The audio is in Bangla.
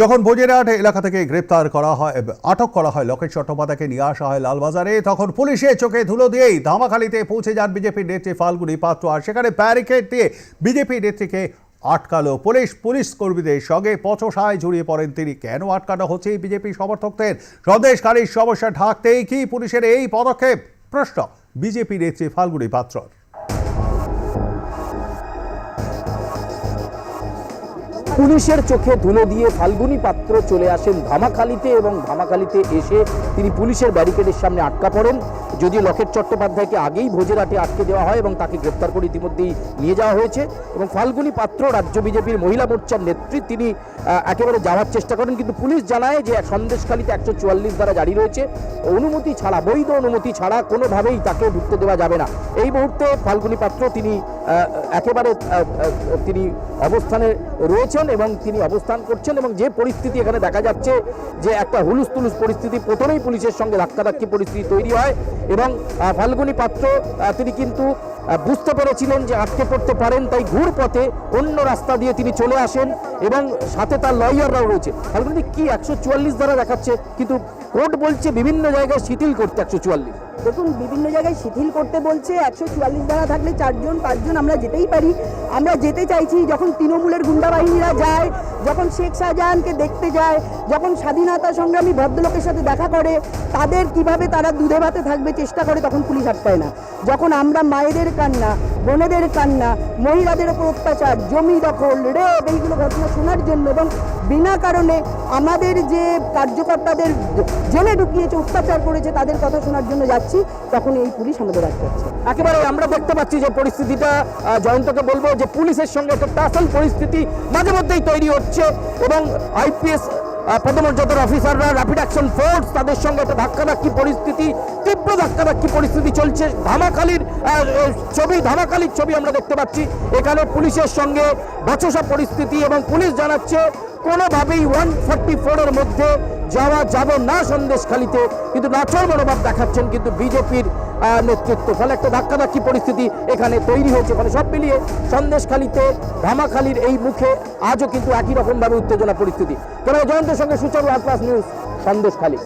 যখন বজিরহাট এলাকা থেকে গ্রেপ্তার করা হয় আটক করা হয়, লকেট চট্টোপাধ্যায়কে নিয়ে আসা হয় লালবাজারে, তখন পুলিশের চোখে ধুলো দিয়েই ধামাখালিতে পৌঁছে যান বিজেপির নেত্রী ফাল্গুনি পাত্র আর সেখানে ব্যারিকেড দিয়ে বিজেপি নেত্রীকে আটকালো পুলিশ। পুলিশ কর্মীদের সঙ্গে পচসায় জড়িয়ে পড়েন তিনি। কেন আটকানো হচ্ছে এই বিজেপি সমর্থকদের? সন্দেশকারীর সমস্যা ঢাকতেই কি পুলিশের এই পদক্ষেপ? প্রশ্ন বিজেপি নেত্রী ফাল্গুনি পাত্রর। পুলিশের চোখে ধুলো দিয়ে ফাল্গুনি পাত্র চলে আসেন ধামাখালিতে এবং ধামাখালিতে এসে তিনি পুলিশের ব্যারিকেডের সামনে আটকা পড়েন। যদিও লকেট চট্টোপাধ্যায়কে আগেই ভোজেরাটে আটকে দেওয়া হয় এবং তাকে গ্রেপ্তার করে ইতিমধ্যেই নিয়ে যাওয়া হয়েছে এবং ফাল্গুনি পাত্র রাজ্য বিজেপির মহিলা মোর্চার নেত্রী তিনি একেবারে যাওয়ার চেষ্টা করেন। কিন্তু পুলিশ জানায় যে সন্দেশখালিতে একশো চুয়াল্লিশ দ্বারা জারি রয়েছে। অনুমতি ছাড়া, বৈধ অনুমতি ছাড়া কোনোভাবেই তাকে ঢুকতে দেওয়া যাবে না। এই মুহূর্তে ফাল্গুনি পাত্র তিনি একেবারে তিনি অবস্থানে রয়েছেন এবং তিনি অবস্থান করছেন এবং যে পরিস্থিতি এখানে দেখা যাচ্ছে যে একটা হুলুস তুলুস পরিস্থিতি, প্রথমেই পুলিশের সঙ্গে ধাক্কাধাক্কি পরিস্থিতি তৈরি হয় এবং ফাল্গুনি পাত্র তিনি কিন্তু বুঝতে পেরেছিলেন যে আটকে পড়তে পারেন, তাই ঘুর পথে অন্য রাস্তা দিয়ে তিনি চলে আসেন এবং সাথে তার লয়াররাও রয়েছে। ফাল্গুনি কি একশো চুয়াল্লিশ দ্বারা দেখাচ্ছে, কিন্তু কোর্ট বলছে বিভিন্ন জায়গায় শিথিল করতে একশো চুয়াল্লিশ। দেখুন, বিভিন্ন জায়গায় শিথিল করতে বলছে, একশো চুয়াল্লিশ দ্বারা থাকলে চারজন, পাঁচজন আমরা যেতেই পারি। আমরা যেতে চাইছি যখন তৃণমূলের গুন্ডা বাহিনীরা যায় যখন শেখ শাহজাহানকে দেখতে যায়, যখন স্বাধীনতা সংগ্রামী ভদ্রলোকের সাথে দেখা করে, তাদের কীভাবে তারা দুধে ভাতে থাকবে চেষ্টা করে তখন পুলিশ আটকায় না। যখন আমরা মায়েদের কান্না, বোনেদের কান্না, মহিলাদের ওপর অত্যাচার, জমি দখল, রেপ, এইগুলো ঘটনা শোনার জন্য এবং বিনা কারণে আমাদের যে কার্যকর্তাদের জেলে ঢুকিয়েছে, অত্যাচার করেছে, তাদের কথা শোনার জন্য যাচ্ছি তখন এই পুলিশ আমাদের আটকাচ্ছে একেবারে আমরা দেখতে পাচ্ছি যে পরিস্থিতিটা জয়ন্তকে বলব যে পুলিশের সঙ্গে একটা টাসল পরিস্থিতি মাঝে মধ্যেই তৈরি হচ্ছে এবং আইপিএস পদমর্যাদার অফিসাররা র্যাপিড অ্যাকশন ফোর্স তাদের সঙ্গে একটা ধাক্কাধাক্কি পরিস্থিতি তীব্র ধাক্কাধাক্কি পরিস্থিতি চলছে। আহ, ছবি ধামাকালির ছবি আমরা দেখতে পাচ্ছি। এখানে পুলিশের সঙ্গে বচসা পরিস্থিতি এবং পুলিশ জানাচ্ছে কোনোভাবেই ওয়ান ফর্টি ফোরের মধ্যে যাওয়া যাব না সন্দেশখালিতে, কিন্তু নাচর মনোভাব দেখাচ্ছেন কিন্তু বিজেপির নেতৃত্ব। ফলে একটা ধাক্কাধাক্কি পরিস্থিতি এখানে তৈরি হয়েছে। ফলে সব মিলিয়ে সন্দেশখালিতে, ধামাখালির এই মুখে আজও কিন্তু একই রকমভাবে উত্তেজনা পরিস্থিতি। কেন, জয়ন্তের সঙ্গে সুচারু আটলাস নিউজ, সন্দেশখালী।